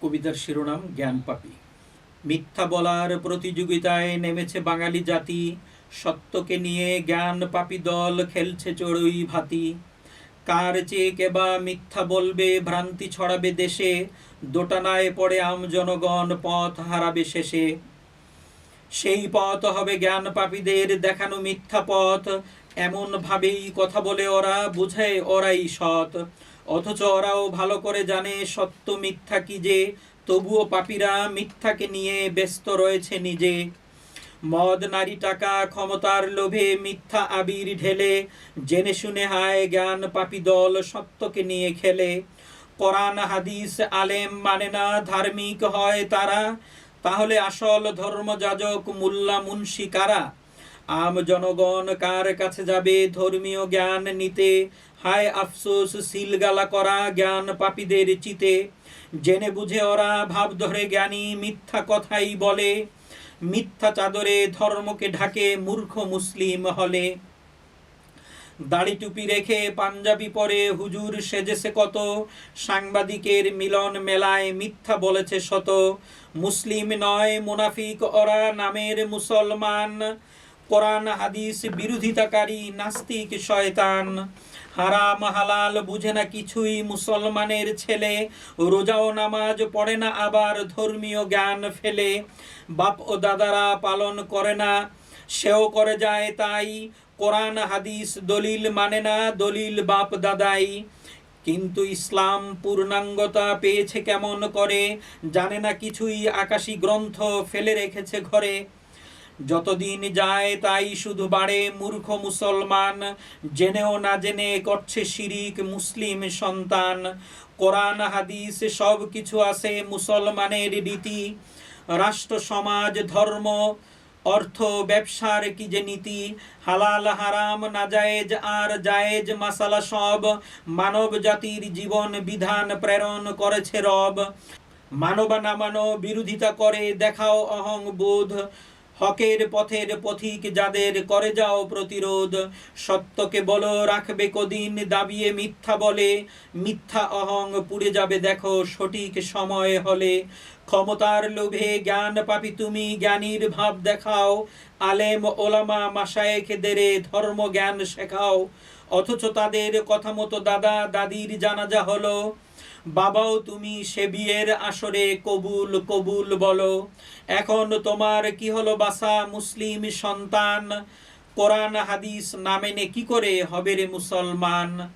কবিতার শিরোনাম জ্ঞান পাপী। মিথ্যা বলার প্রতিযোগিতায় নেমেছে বাঙালি জাতি। সত্যকে নিয়ে জ্ঞান পাপী দল খেলছে চড়ুই ভাতি। কার চেয়ে কেবা মিথ্যা বলবে, ভ্রান্তি ছড়াবে দেশে। দোটানায় পড়ে আম জনগণ, পথ হারাবে শেষে। সেই পথ হবে জ্ঞান পাপীদের দেখানো মিথ্যা পথ। এমন ভাবেই কথা বলে ওরা বুঝায় ওরাই সৎ। অথচ ওরাও ভালো করে জানে, সত্য মিথ্যা কি যে, তবুও পাপীরা মিথ্যাকে নিয়ে ব্যস্ত রয়েছে নিজে। মদ, নারী, টাকা, ক্ষমতার লোভে মিথ্যা আবির ঢেলে, জেনে শুনে হায় জ্ঞান পাপী দল সত্যকে নিয়ে খেলে। কোরআন, হাদিস, আলেম মানে না ধার্মিক হয় তারা? তাহলে আসল ধর্মযাজক, মোল্লা, মুন্সি কারা? আম জনগণ কার কাছে যাবে ধর্মীয় জ্ঞান নিতে? হায় আফসোস, সিলগালা করা জ্ঞান পাপীদের চিতে। জেনে বুঝে ওরা ভাব ধরে জ্ঞানী মিথ্যা কথাই বলে। মিথ্যা চাদরে ধর্মকে ঢাকে মূর্খ মুসলিম হলে। দাড়ি টুপি রেখে পাঞ্জাবি পরে হুজুর সেজেছে কত? সাংবাদিকের মিলন মেলায় মিথ্যা বলেছে শত। মুসলিম নয়, মুনাফিক ওরা নামের মুসলমান। কোরআন, হাদিস, বিরোধিতাকারী, নাস্তিক, শয়তান। হারাম, হালাল বুঝে না কিছুই মুসলমানের ছেলে। রোজাও নামাজ পড়ে না, আবার ধর্মীয় জ্ঞান ফেলে। বাপ ও দাদারা পালন করে না, সেও করে যায় তাই। কোরআন, হাদিস দলিল মানে না, দলিল বাপ দাদাই। কিন্তু ইসলাম পূর্ণাঙ্গতা পেয়েছে কেমন করে? জানে না কিছুই, আকাশী গ্রন্থ ফেলে রেখেছে ঘরে। যতদিন যায় তাই শুধু বাড়ে মূর্খ মুসলমান। জেনেও না জেনে করছে শিরিক মুসলিম সন্তান। কোরআন, হাদিস সব কিছু আছে মুসলমানের রীতি। রাষ্ট্র, সমাজ, ধর্ম, অর্থ, ব্যবসার কি যে নীতি। হালাল, হারাম, নাজায়েজ আর জায়েজ মাসালা সব মানব জাতির জীবন বিধান প্রেরণ করেছে রব। মানবা না মানো বিরোধিতা করে দেখাও অহং বোধ হকের পথের পথিক যাদের করে যাও প্রতিরোধ, সত্যকে বলো রাখবে কদিন, দাবিয়ে মিথ্যা বলে, মিথ্যা অহং পুড়ে যাবে দেখো সঠিক সময় হলে। ক্ষমতার লোভে জ্ঞান পাপি তুমি জ্ঞানীর ভাব দেখাও, আলেম, ওলামা মাসায়েকদের ধর্ম জ্ঞান শেখাও। অথচ তাদের কথা মতো দাদা দাদির জানাজা হলো বাবাও তুমি সে বিয়ের আসরে কবুল কবুল বলো। এখন তোমার কি হলো বাসা মুসলিম সন্তান? কোরআন, হাদিস না মেনে কি করে হবে রে মুসলমান?